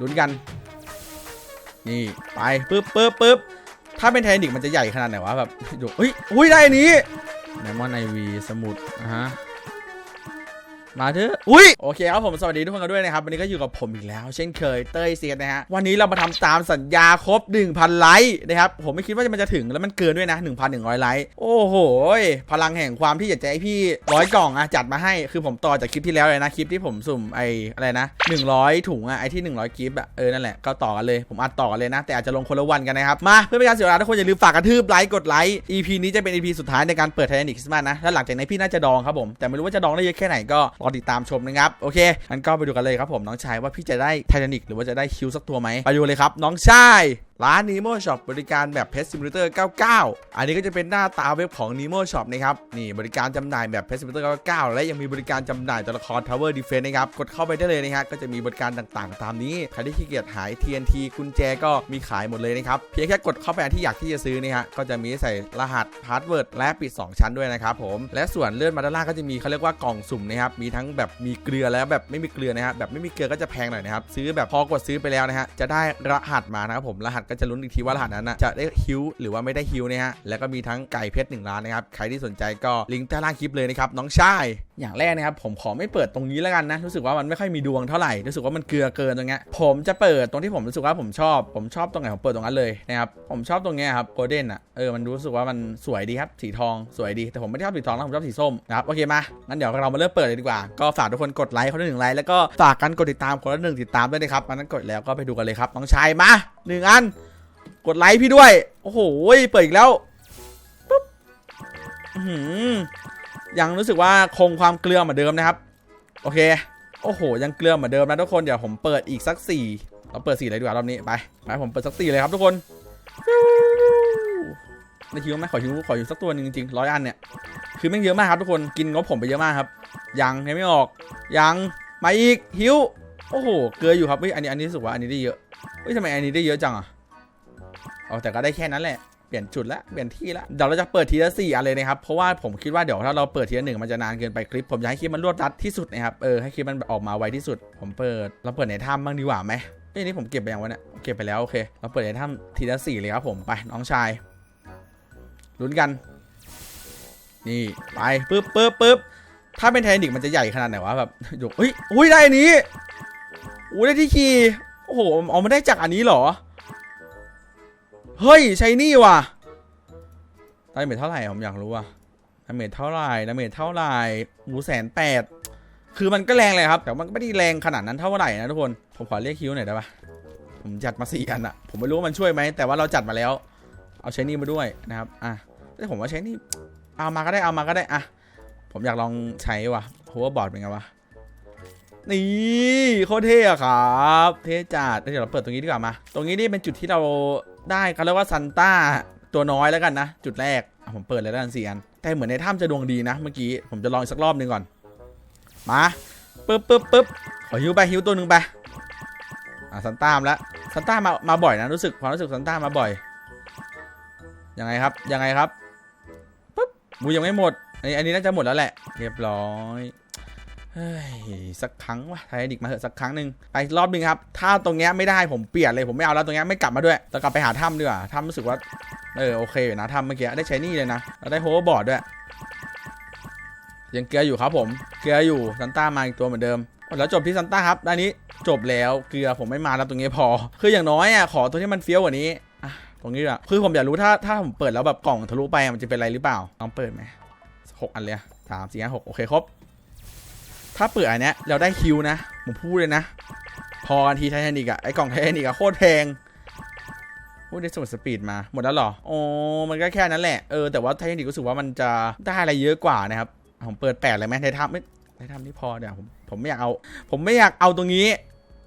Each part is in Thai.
ลุ้นกัน นี่ไปปึ๊บปึ๊บปึ๊บถ้าเป็นไทนิกมันจะใหญ่ขนาดไหนวะแบบดูเฮ้ยอุ้ยได้อันนี้ไดมอนไอวีสมุดอะฮะ มาเถอะอุ้ยโอเคครับผมสวัสดีทุกคนกันด้วยนะครับวันนี้ก็อยู่กับผมอีกแล้ว เช่นเคยเต้ยเซียนนะฮะวันนี้เรามาทำตามสัญญาครบ 1,000 ไลค์นะครับผมไม่คิดว่ามันจะถึงแล้วมันเกินด้วยนะ 1,100 ไลค์โอ้โหพลังแห่งความที่อยากจะให้พี่ร้อยกล่องอะจัดมาให้คือผมต่อจากคลิปที่แล้วเลยนะคลิปที่ผมสุ่มไออะไรนะ 100 ถุงอะไอที่ 100กิฟต์อะเออนั่นแหละก็ต่อกันเลยผมอัดต่อกันเลยนะ แต่อาจจะลงคนละวันกันนะครับมาเพื่อเป็นการเสียเวลาทุกคนอย่าลืมฝากกระทืบไลค์กดไลค์ EP นี้จะเป็น EP สุดท้ายในการเปิดไททานิกคริสต์มาสนะแล้วหลังจากนี้พี่น่าจะดองครับผมแต่ไม่รู้ว่าจะดองได้เยอะแค่ไหนก็รอติดตามชมนะครับโอเคงั้นก็ไปดูกันเลยครับผมน้องชายว่าพี่จะได้ไททานิกหรือว่าจะได้คิวสักตัวไหมไปดูเลยครับ น้องชาย ร้าน Nemo Shop บริการแบบ Pet Simulator 99 อันนี้ก็จะเป็นหน้าตาเว็บของ Nemo Shop นะครับ นี่บริการจำหน่ายแบบ Pet Simulator 99 และยังมีบริการจำหน่ายตัวละคร Tower Defense นะครับ กดเข้าไปได้เลยนะครับก็จะมีบริการต่างๆ ตามนี้ ใครที่ขี้เกียจหาย TNT กุญแจก็มีขายหมดเลยนะครับ เพียงแค่กดเข้าไปที่อยากที่จะซื้อนี่ฮะ ก็จะมีให้ใส่รหัสพาสเวิร์ดและปิด 2 ชั้นด้วยนะครับผม และส่วนเลื่อนมาด้านล่างก็จะมีเขาเรียกว่ากล่องสุ่มนะครับ มีทั้งแบบมีเกลือและแบบไม่มีเกลือนะครับ แบบไม่มีเกลือก็จะแพงหน่อยนะครับ ซื้อแบบพอกดซื้อไปแล้วนะฮะ จะได้รหัสมานะครับผม รหัสก็จะลุ้นอีกทีว่ารหัสนั้นนะจะได้ฮิวหรือว่าไม่ได้ฮิวนะฮะแล้วก็มีทั้งไก่เพชรหนึ่งล้านนะครับใครที่สนใจก็ลิงก์ใต้ล่างคลิปเลยนะครับน้องชายอย่างแรกนะครับผมขอไม่เปิดตรงนี้แล้วกันนะ รู้สึกว่ามันไม่ค่อยมีดวงเท่าไหร่รู้สึกว่ามันเกลือเกินตรงเนี้ยผมจะเปิดตรงที่ผมรู้สึกว่าผมชอบ ผมชอบตรงไหนผมเปิดตรงนั้นเลยนะครับผมชอบตรงเนี้ยครับโกลเด้นอะเออมันรู้สึกว่ามันสวยดีครับสีทองสวยดีแต่ผมไม่ได้ชอบสีทองนะผมชอบสีส้มนะครับโอเคมางั้นเดี๋ยวเรามาเริ่มเปิดเลยดีกว่า ก็ฝากทุกคนกดไลค์คนละหนึ่งไลค์แล้วก็ฝากกันกดติดตามคนละหนึ่งติดตามด้วยนะครับอันนั้นกดแล้วก็ไปดูกันเลยครับน้องชายมาหนึ่งอัน กดไลค์พี่ด้วย โอ้โหเปิดอีกแล้วปุ๊บ ยังรู้สึกว่าคงความเกลือเหมือนเดิมนะครับ โอเค โอ้โห ยังเกลือเหมือนเดิมนะทุกคน เดี๋ยวผมเปิดอีกสักสี่เราเปิดสี่เลยดีกว่ารอบนี้ ไป ไป ผมเปิดสักสี่เลยครับทุกคนได้คิวไหมขอคิวขอคิวสักตัวหนึงจริงๆร้อยอันเนี่ย คือแม่งเยอะมากครับทุกคน กินงบผมไปเยอะมากครับ ยังยังไม่ออก ยัง มาอีก หิว โอ้โห เกลืออยู่ครับเฮ้ยอันนี้ อันนี้รู้สึกว่าอันนี้ได้เยอะเฮ้ยทำไมอันนี้ได้เยอะจังอะเอาแต่ก็ได้แค่นั้นแหละ เปลี่ยนจุดละเปลี่ยนที่ละเดี๋ยวเราจะเปิดทีละสี่อันเลยนะครับ เพราะว่าผมคิดว่าเดี๋ยวถ้าเราเปิดทีละหนึ่งมันจะนานเกินไปคลิป ผมอยากให้คลิปมันรวดรัดที่สุดนะครับ เออให้คลิปมันออกมาไวที่สุด ผมเปิด เราเปิดในถ้ำบ้างดีกว่าไหมเอ้ยนี่ผมเก็บไปยังวะเนี่ยเก็บไปแล้วโอเค เราเปิดในถ้ำทีละสี่เลยครับผมไปน้องชายลุ้นกัน นี่ไปปึ๊บปึ๊บปึ๊บถ้าเป็นไททานิกมันจะใหญ่ขนาดไหนวะแบบดูเฮ้ยอุ้ยได้อันนี้อุ้ยได้ที่ขี่โอ้โหเอามาได้จากอันนี้เหรอ เฮ้ยใช้นี่ว่ะดาเมจเท่าไหร่ผมอยากรู้ว่ะดาเมจเท่าไหร่ดาเมจเท่าไหร่หมูแสนแปดคือมันก็แรงเลยครับ แต่มันก็ไม่ได้แรงขนาดนั้นเท่าไหร่นะทุกคน ผมขอเรียกคิวหน่อยได้ปะผมจัดมาสี่อันอะผมไม่รู้ว่ามันช่วยไหม แต่ว่าเราจัดมาแล้ว เอาใช้นี่มาด้วยนะครับ อะแต่ผมว่าใช้นี่ เอามาก็ได้ เอามาก็ได้ อะ ผมอยากลองใช้ว่ะโฮเวอร์บอร์ดเป็นไงวะ นี่โคตรเท่อะครับ เท่จัดเดี๋ยวเราเปิดตรงนี้ดีกว่ามา ตรงนี้นี่เป็นจุดที่เรา ได้เขาเรียกว่าซันต้าตัวน้อยแล้วกันนะ จุดแรก ผมเปิดเลยแล้วกันสี่อัน แต่เหมือนในถ้ำจะดวงดีนะ เมื่อกี้ผมจะลองอีกสักรอบหนึ่งก่อน มาปึ๊บปึ๊บปึ๊บขอฮิวไปฮิวตัวหนึ่งไปอะซันต้ามาแล้วซันต้ามามาบ่อยนะรู้สึกความรู้สึกซันต้ามาบ่อยยังไงครับยังไงครับปึ๊บมูยังไม่หมดอันนี้อันนี้น่าจะหมดแล้วแหละ เรียบร้อย สักครั้งวะไทยดิกมาเถอะสักครั้งหนึ่งไปรอบหนึ่งครับ ถ้าตรงเนี้ยไม่ได้ผมเปลี่ยนเลยผมไม่เอาแล้วตรงเนี้ยไม่กลับมาด้วยจะกลับไปหาถ้ำดีกว่าถ้ำรู้สึกว่า เออโอเคอยู่นะถ้ำเมื่อกี้ได้ใช้นี่เลยนะแล้วได้โฮล์บอร์ดด้วย ยังเกลืออยู่ครับผม เกลืออยู่ซันต้ามาอีกตัวเหมือนเดิมแล้วจบที่ซันต้าครับด้านนี้จบแล้วเกลือผมไม่มาแล้วตรงนี้พอ คืออย่างน้อยอะขอตัวที่มันเฟี้ยวกว่านี้อะตรงนี้อะคือผมอยากรู้ถ้าถ้าผมเปิดแล้วแบบกล่องทะลุไปมันจะเป็นอะไรหรือเปล่าลองเปิดไหมหกอันเลยสามสี่ห้าหกโอเคครบ ถ้าเปิดอันเนี้ยเราได้คิวนะ ผมพูดเลยนะ พอทีไททานิกอะไอกล่องไททานิกอะโคตรแพงพูดได้สมุดสปีดมา หมดแล้วหรอโอ้มันก็แค่นั้นแหละ เออ แต่ว่าไททานิกรู้สึกว่ามันจะได้อะไรเยอะกว่านะครับ ผมเปิดแปดเลยไหมไททัมไม่ไททัมนี่พอเดี๋ยวผมผมไม่อยากเอา ผมไม่อยากเอาตรงนี้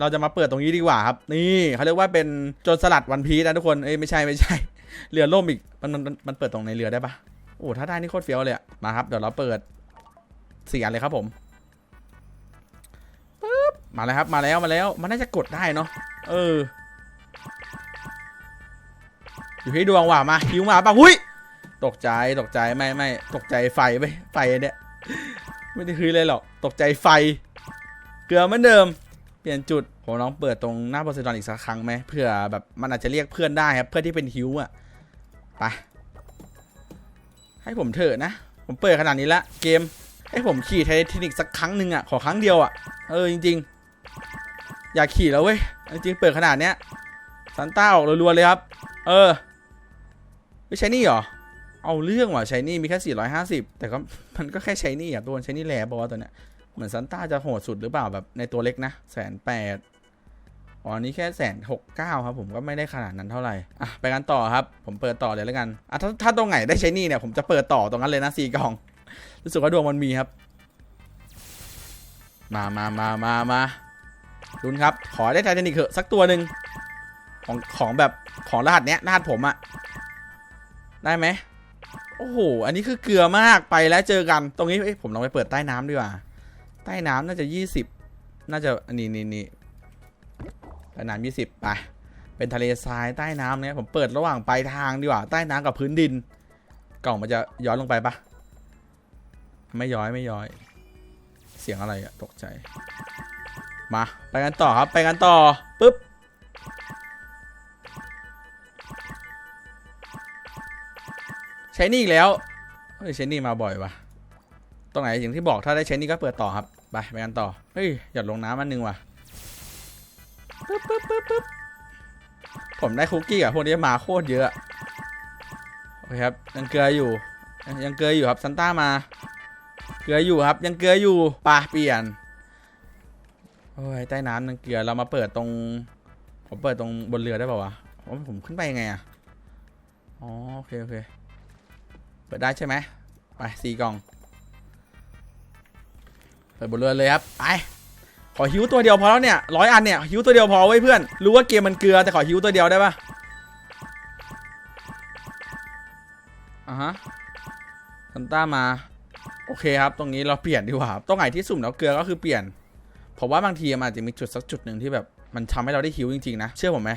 เราจะมาเปิดตรงนี้ดีกว่าครับ นี่เขาเรียกว่าเป็นโจรสลัดวันพีนะทุกคน เอ้ยไม่ใช่ไม่ใช่ เรือล่มอีก มันมันมันเปิดตรงในเรือได้ปะโอ้ถ้าได้นี่โคตรเฟี้ยวเลยอะมาครับ เดี๋ยวเราเปิดสี่อันเลยครับผม มาแล้วครับมาแล้วมาแล้วมันน่าจะกดได้เนาะเออ อยู่ที่ดวงว่ะมาคิวมาปะหุ้ยตกใจตกใจไม่ไม่ตกใจไฟไปไฟเนี่ยไม่ได้คือเลยหรอกตกใจไฟ เกลือเหมือนเดิม เปลี่ยนจุดผมลองเปิดตรงหน้าโพไซดอนอีกสักครั้งไหมเพื่อแบบมันอาจจะเรียกเพื่อนได้ครับเพื่อนที่เป็นฮิวอะไปให้ผมเถอะนะ ผมเปิดขนาดนี้ละเกมให้ผมขี่ไททานิกสักครั้งหนึ่งอะขอครั้งเดียวอะเออจริง ๆ อยากขี่แล้วเว้ย จริงๆเปิดขนาดเนี้ยซันต้าออกรัวๆเลยครับ เออ ไม่ใช่นี่หรอ เอาเรื่องว่ะใช้นี่มีแค่ 450 แต่ก็มันก็แค่ใช้นี่อะตัวใช้นี่แหละบอกว่าตัวเนี้ย เหมือนซันต้าจะโหดสุดหรือเปล่าแบบในตัวเล็กนะแสนแปดอ๋อนนี้แค่แสนหกเก้าครับผมก็ไม่ได้ขนาดนั้นเท่าไหร่ อะ ไปกันต่อครับ ผมเปิดต่อเลยแล้วกัน อะถ้าถ้าตรงไหนได้ใช้นี่เนี่ย ผมจะเปิดต่อตรงนั้นเลยนะสี่กล่อง รู้สึกว่าดวงมันมีครับ มามามามามา ลุ้นครับ ขอได้ไททานิกเถอะสักตัวหนึ่งของของแบบของรหัสเนี้ยรหัสผมอะได้ไหมโอ้โห อันนี้คือเกลือมากไปแล้วเจอกัน ตรงนี้ เอ้ยผมลองไปเปิดใต้น้ำดีกว่า ใต้น้ำน่าจะยี่สิบน่าจะ อันนี้นี่นี่ใต้น้ำยี่สิบไป เป็นทะเลทรายใต้น้ำเนี่ยผมเปิดระหว่างปลายทางดีกว่า ใต้น้ำกับพื้นดิน กล่องมันจะย้อนลงไปปะไม่ย้อยไม่ย้อย เสียงอะไรอะตกใจ มาไปกันต่อครับไปกันต่อปุ๊บใช้นี่อีกแล้วเฮ้ยใช้นี่มาบ่อยวะตรงไหนอย่างที่บอกถ้าได้ใช้นี่ก็เปิดต่อครับไปไปกันต่อเฮ้ยหยดลงน้ำอันหนึงว่ะปึ๊บปึ๊บปึ๊บปึ๊บผมได้คุกกี้กับพวกนี้มาโคตรเยอะโอเคครับยังเกลืออยู่ยังยังเกลืออยู่ครับซันต้ามาเกลืออยู่ครับ ยังเกลืออยู่ปะเปลี่ยน โอ้ยใต้น้ำยังเกลือเรามาเปิดตรง ผมเปิดตรงบนเรือได้ป่าวะผมผมขึ้นไปยังไงอะอ๋อโอเคโอเค เปิดได้ใช่ไหมไปสี่กล่อง เปิดบนเรือเลยครับไปขอฮิวตัวเดียวพอแล้วเนี่ยร้อยอันเนี่ยฮิวตัวเดียวพอไว้เพื่อน รู้ว่าเกมมันเกลือแต่ขอฮิวตัวเดียวได้ปะอะฮะซันต้ามา โอเคครับ ตรงนี้เราเปลี่ยนดีกว่าครับตรงไหนที่สุ่มแล้วเกลือก็คือเปลี่ยน ผมว่าบางทีมันอาจจะมีจุดสักจุดหนึ่งที่แบบมันทำให้เราได้ฮิวจริงๆนะเชื่อผมไหม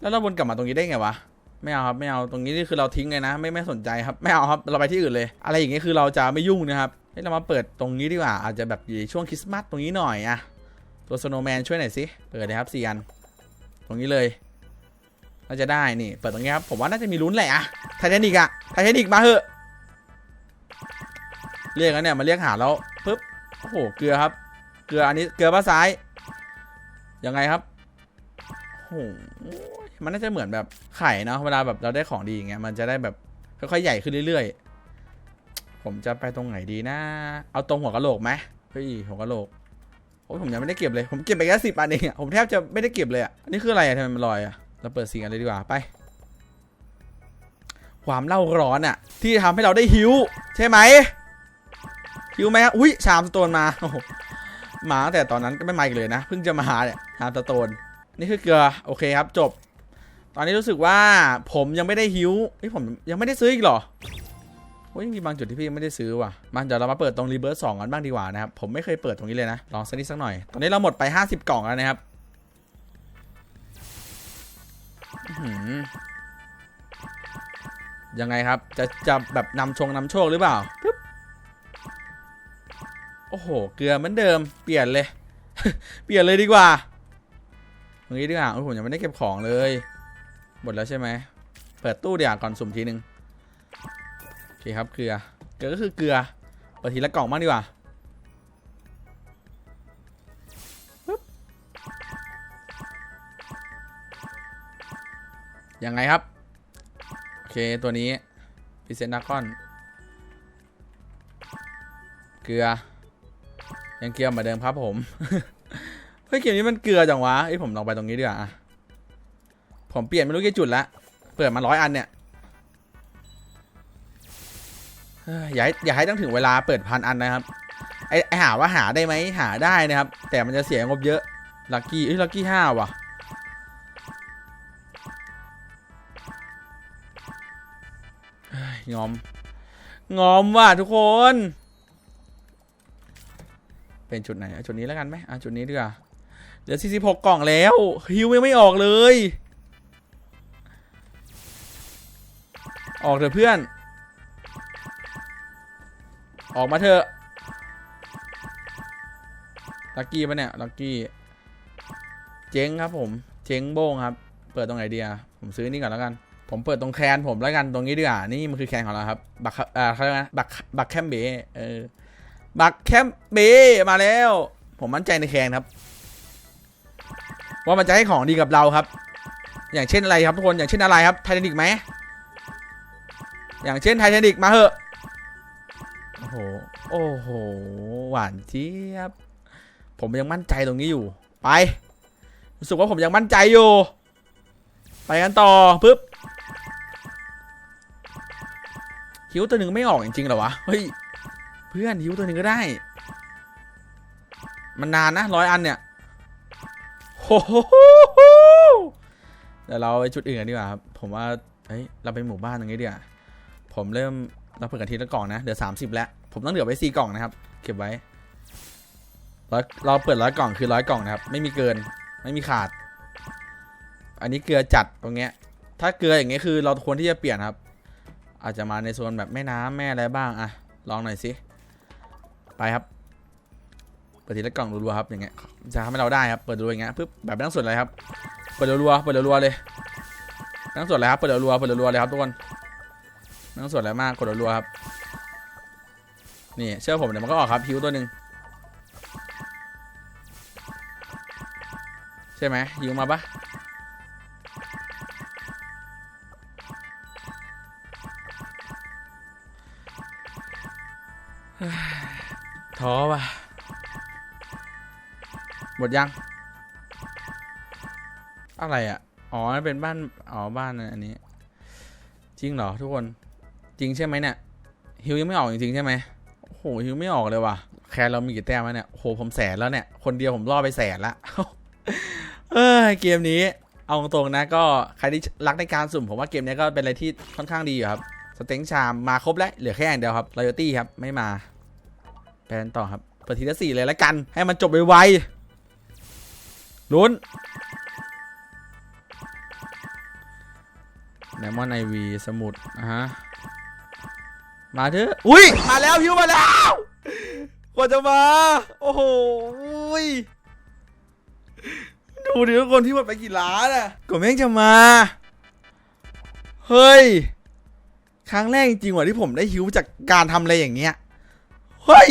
แล้วเราวนกลับมาตรงนี้ได้ไงวะไม่เอาครับไม่เอาตรงนี้นี่คือเราทิ้งเลยนะ ไม่ไม่สนใจครับไม่เอาครับเราไปที่อื่นเลย อะไรอย่างเงี้ยคือเราจะไม่ยุ่งนะครับเฮ้เรามาเปิดตรงนี้ดีกว่าอาจจะแบบอยู่ช่วงคริสต์มาสตรงนี้หน่อยอะตัวสโนว์แมนช่วยหน่อยสิเปิดเลยครับสี่อันตรงนี้เลยน่าจะได้นี่เปิดตรงนี้ครับผมว่าน่าจะมีลุ้นแหละอะไททานิกอะไททานิกมาเหอะเรียกกันเนี่ยมาเรียกหาแล้วปึ๊บโอ้โหเกลือครับ ลืออันนี้เกลือบ้าซ้ายยังไงครับโอ้โหมันน่าจะเหมือนแบบไข่เนาะเวลาแบบเราได้ของดีอย่างเงี้ยมันจะได้แบบค่อยๆใหญ่ขึ้นเรื่อยๆ ผมจะไปตรงไหนดีนะเอาตรงหัวกะโหลกไหมเฮ้ยหัวกะโหลกโอ้ยผมยังไม่ได้เก็บเลยผมเก็บไปแค่สิบอันเองผมแทบจะไม่ได้เก็บเลยอะอันนี้คืออะไรอะทำไมมันลอยอะเราเปิดสีกันเลยดีกว่าไป ความเล่าร้อนอะที่ทำให้เราได้หิว ใช่ไหมหิวไหมครับอุ้ยชามสโตนมาโอ้โห มาตั้งแต่ตอนนั้นก็ไม่มาอีกเลยนะ เพิ่งจะมาเนี่ยชามสโตน นี่คือเกลือ โอเคครับ จบ ตอนนี้รู้สึกว่าผมยังไม่ได้หิวเฮ้ยผมยังไม่ได้ซื้ออีกเหรอโอ้ยมีบางจุดที่พี่ยังไม่ได้ซื้อว่ะมาเดี๋ยวเรามาเปิดตรงรีเบิร์สสองกันบ้างดีกว่านะครับ ผมไม่เคยเปิดตรงนี้เลยนะ ลองสักนิดสักหน่อย ตอนนี้เราหมดไป 50 กล่องแล้วนะครับยังไงครับ จะจะแบบนำชงนำโชคหรือเปล่า โอ้โห เกลือเหมือนเดิม เปลี่ยนเลย เปลี่ยนเลยดีกว่าตรงนี้ดีกว่าโอ้ยผมยังไม่ได้เก็บของเลย หมดแล้วใช่ไหม เปิดตู้เดี๋ยวก่อนสุ่มทีนึงโอเคครับ เกลือ เกลือก็คือเกลือ เปิดทีละกล่องบ้างดีกว่าปึ๊บยังไงครับ โอเค ตัวนี้พิเศษนาคอน เกลือ ยังเกลือเหมือนเดิมครับผมเฮ้ยเกมนี้มันเกลือจังวะไอ้ผมลองไปตรงนี้ดีกว่าอะผมเปลี่ยนไม่รู้กี่จุดละเปิดมาร้อยอันเนี่ยอย่าให้อย่าให้ต้องถึงเวลาเปิดพันอันนะครับไอ้ไอหาว่าหาได้ไหมหาได้นะครับ แต่มันจะเสียงบเยอะลัคกี้เอ้ยลัคกี้ห้าว่ะงอม งอมว่ะทุกคน เป็นจุดไหนจุดนี้แล้วกันไหมอะจุดนี้ดีกว่าเหลือ46กล่องแล้วฮิวยังไม่ออกเลย ออกเถอะเพื่อน ออกมาเถอะลักกี้ปะเนี่ยลักกี้เจ๊งครับผมเจ๊งโบ้งครับ เปิดตรงไหนดีอะผมซื้อนี่ก่อนแล้วกัน ผมเปิดตรงแคนผมแล้วกันตรงนี้ดีกว่านี่มันคือแคนของเราครับบักอ่าเขาเรียกว่าบักบักแคมเบเออ บักแคมเบมาแล้ว ผมมั่นใจในแคนครับ ว่ามันจะให้ของดีกับเราครับ อย่างเช่นอะไรครับทุกคนอย่างเช่นอะไรครับไททานิกไหมอย่างเช่นไททานิกมาเหอะโอ้โหโอ้โหหวานเจี๊ยบผมยังมั่นใจตรงนี้อยู่ ไปรู้สึกว่าผมยังมั่นใจอยู่ ไปกันต่อปึ๊บฮิวตัวหนึ่งไม่ออกจริงๆเหรอวะเฮ้ย เพื่อนฮิวตัวหนึ่งก็ได้ มันนานนะร้อยอันเนี่ยโอ้โหเดี๋ยวเราไปจุดอื่นดีกว่าครับ ผมว่าเฮ้ยเราไปหมู่บ้านตรงนี้ดีกว่าผมเริ่มเราเปิดกันทีละกล่องนะ เดี๋ยวสามสิบแล้ว ผมต้องเหลือไว้สี่กล่องนะครับ เก็บไว้ร้อยเราเปิดร้อยกล่องคือร้อยกล่องนะครับ ไม่มีเกิน ไม่มีขาด อันนี้เกลือจัดตรงเนี้ย ถ้าเกลืออย่างเงี้ยคือเราควรที่จะเปลี่ยนครับ อาจจะมาในโซนแบบแม่น้ำแม่อะไรบ้างอะลองหน่อยสิ ไปครับ เปิดทีละกล่องรัวๆครับอย่างเงี้ยจะทำให้เราได้ครับ เปิดรัวอย่างเงี้ยปึ๊บแบบไม่ต้องสนอะไรครับ เปิดรัวๆเปิดรัวๆเลยไม่ต้องสนอะไรครับ เปิดรัวๆเปิดรัวๆเลยครับทุกคนไม่ต้องสนอะไรมาก กดรัวๆครับ นี่เชื่อผมเดี๋ยวมันก็ออกครับฮิวตัวหนึ่งใช่ไหมฮิวมาปะ ท้อว่ะ หมดยัง อะไรอะ อ๋อนั่นเป็นบ้าน อ๋อ บ้านอันนี้ จริงเหรอทุกคน จริงใช่ไหมเนี่ย ฮิวยังไม่ออกจริงๆใช่ไหมโอ้โห ฮิวไม่ออกเลยว่ะ แค่เรามีกี่แต้มแล้วเนี่ย โอ้โห ผมแสนแล้วเนี่ย คนเดียวผมล่อไปแสนละ เอ้ยเกมนี้ เอาตรงๆนะก็ใครที่รักในการสุ่มผมว่าเกมนี้ก็เป็นอะไรที่ค่อนข้างดีอยู่ครับ สเต็งชามมาครบแล้วเหลือแค่อย่างเดียวครับรอยตี้ครับไม่มา แปลนต่อครับเปิดทีละสี่เลยล้วกัน ให้มันจบไวๆลุ้นไดมอนไอวีสมุดอะฮะ มาเถอะ อุ้ย มาแล้วพิวมาแล้วกว่าจะมา โอ้โหอุ้ยดูดิทุกคนที่หมดไปกี่ล้านอะกว่าแม่งจะมา เฮ้ย ครั้งแรกจริงๆว่ะที่ผมได้ฮิวจากการทำอะไรอย่างเงี้ย เฮ้ย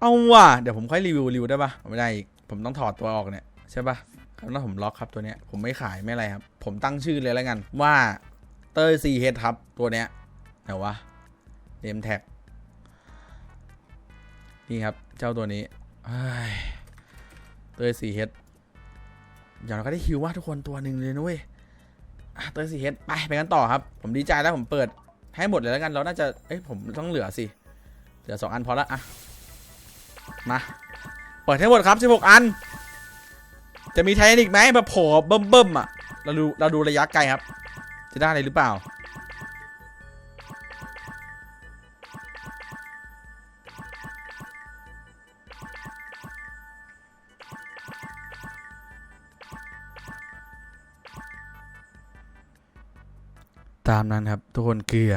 เอาว่ะเดี๋ยวผมค่อยรีวิวรีวิวได้ปะไม่ได้อีกผมต้องถอดตัวออกเนี่ยใช่ปะครับแล้วผมล็อกครับตัวเนี้ยผมไม่ขายไม่อะไรครับ ผมตั้งชื่อเลยแล้วกัน ว่าเตอร์ซีเฮดครับตัวเนี้ยไหนวะเนมแท็กนี่ครับ เจ้าตัวนี้เฮ้ยเตอร์ซีเฮดอย่างเราก็ได้ฮิวว่าทุกคนตัวหนึ่งเลยนะเว้ยเตอร์ซีเฮดไปไปกันต่อครับ ผมดีใจแล้วผมเปิดให้หมดเลยแล้วกันเราน่าจะเอ้ยผมต้องเหลือสิเหลือสองอันพอละอะ มา เปิดให้หมดครับ16 อัน จะมีไททานิกไหมแบบโผล่เบิ่มเบิ่มๆอะ เราดูเราดูระยะไกลครับ จะได้อะไรหรือเปล่า ตามนั้นครับ ทุกคนเกลือ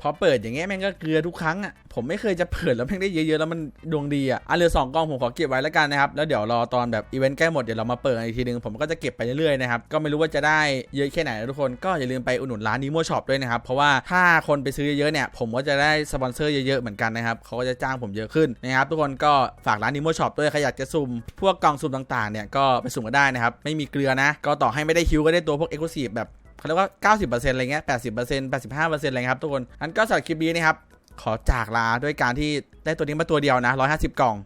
พอเปิดอย่างเงี้ยแม่งก็เกลือทุกครั้งอะผมไม่เคยจะเปิดแล้วแม่งได้เยอะๆแล้วมันดวงดีอะอะเหลือสองกองผมขอเก็บไว้แล้วกันนะครับแล้วเดี๋ยวรอตอนแบบอีเวนต์ใกล้หมดเดี๋ยวเรามาเปิดอีกทีนึงผมก็จะเก็บไปเรื่อยๆนะครับก็ไม่รู้ว่าจะได้เยอะแค่ไหนนะทุกคนก็อย่าลืมไปอุดหนุนร้านนิโมช็อปด้วยนะครับเพราะว่าถ้าคนไปซื้อเยอะๆเนี่ยผมก็จะได้สปอนเซอร์เยอะๆเหมือนกันนะครับเขาก็จะจ้างผมเยอะขึ้นนะครับทุกคนก็ฝากร้านนิโมช็อปด้วยใครอยากจะสุ่มพวกกล่องสุ่มต่างๆเนี่ยก็ไปสุ่มกันได้นะครับไม่มีเกลือนะก็ต่อให้ไม่ได้คิวก็ได้ตัวพวกเอ็กซ์คลูซีฟแบบ เขาเรียกว่า 90%อะไรเงี้ย 80% 85%อะไรเงี้ยครับทุกคนอันก็สำหรับคลิปนี้นะครับ ขอจากลาด้วยการที่ได้ตัวนี้มาตัวเดียวนะ 150 กล่อง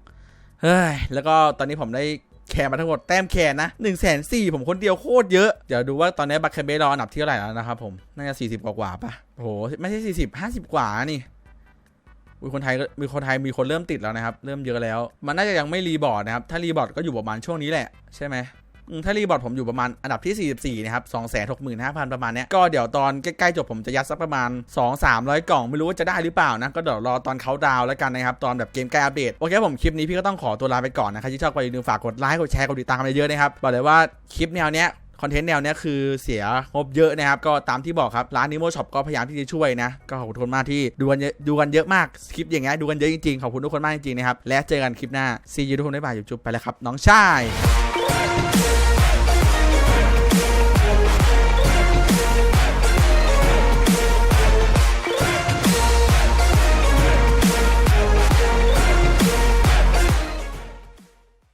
เฮ้ย แล้วก็ตอนนี้ผมได้แคร์มาทั้งหมดแต้มแคร์นะ1นึ่งแสนสี่ผมคนเดียวโคตรเยอะ เดี๋ยวดูว่าตอนนี้บัคเคเบราอันดับที่เท่าไหร่แล้วนะครับผม น่าจะ 40 กว่าๆป่ะโอ้โห ไม่ใช่ 40 50 กว่านี่มีคนไทยมีคนไทยมีคนเริ่มติดแล้วนะครับ เริ่มเยอะแล้ว มันน่าจะยังไม่รีบอร์ดนะครับ ถ้ารีบอร์ดก็อยู่ประมาณช่วงนี้แหละ ใช่ไหม ถ้ารีบอร์ดผมอยู่ประมาณอันดับที่ 44 นะครับ265,000 ประมาณเนี้ยก็เดี๋ยวตอนใกล้ๆจบผมจะยัดสักประมาณ 2-300 กล่อง ไม่รู้ว่าจะได้หรือเปล่านะ ก็เดี๋ยวรอตอนเขาดาวแล้วกันนะครับ ตอนแบบเกมใกล้อัปเดต โอเคผมคลิปนี้พี่ก็ต้องขอตัวลาไปก่อนนะใครที่ชอบก็อย่าลืมฝากกดไลค์ กดแชร์ กดติดตามเยอะๆนะครับ บอกเลยว่าคลิปแนวเนี้ยคอนเทนต์แนวเนี้ยคือเสียงบเยอะนะครับ ก็ตามที่บอกครับ ร้านนิโมช็อปก็พยายามที่จะช่วยนะ ก็ขอบคุณมากที่ดูกันเยอะดูกันเยอะมาก คลิปอย่างเงี้ยดูกันเยอะจริงๆ ขอบคุณทุกคนมากจริงๆนะครับ และเจอกันคลิปหน้ซียูทุกคนบ๊ายบายจุ๊บไปแล้วครับ น้องชาย